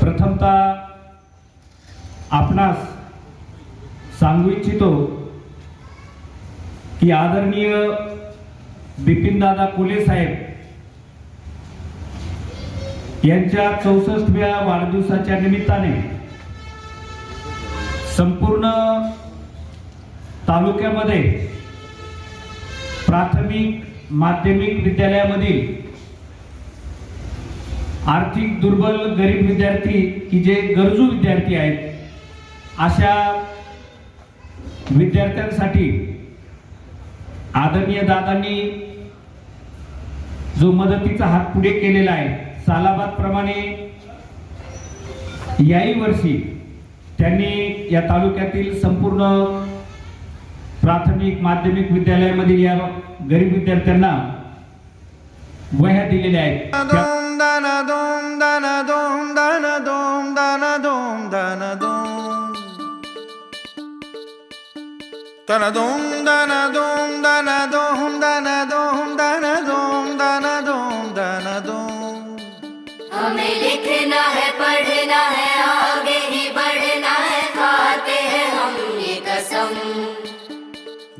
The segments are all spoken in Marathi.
प्रथमतः आपणास सांगू इच्छितो की आदरणीय बिपिनदादा कुले साहेब यांच्या चौसष्टव्या वाढदिवसाच्या निमित्ताने संपूर्ण तालुक्यामध्ये प्राथमिक माध्यमिक विद्यालयामधील आर्थिक दुर्बल गरीब विद्यार्थी की जे गरजू विद्यार्थी आहेत अशा विद्यार्थ्यांसाठी आदरणीय दादांनी जो मदतीचा हात पुढे केलेला आहे सालाबाद प्रमाणे याही वर्षी त्यांनी या तालुक्यातील संपूर्ण प्राथमिक माध्यमिक विद्यालयामधील या गरीब विद्यार्थ्यांना वह्या दिलेल्या आहेत.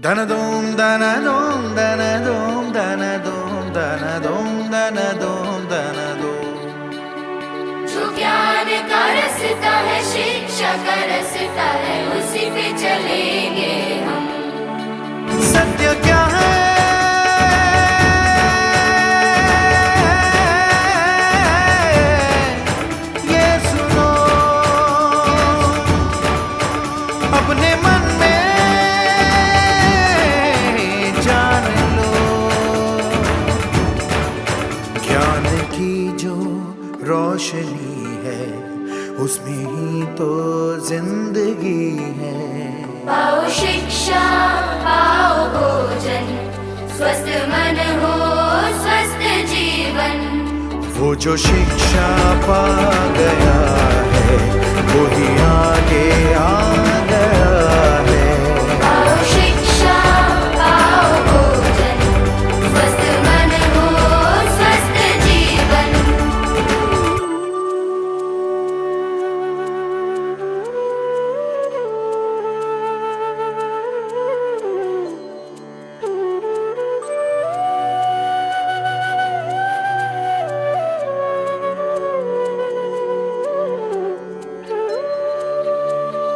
धन ों दन ों दन रुं दन दों दन रुं दन दों दन रुं रोशनी है उसमें ही तो ज़िंदगी है। पाओ शिक्षा पाओ भोजन स्वस्थ मन हो स्वस्थ जीवन। वो जो शिक्षा पा गया है ही आगे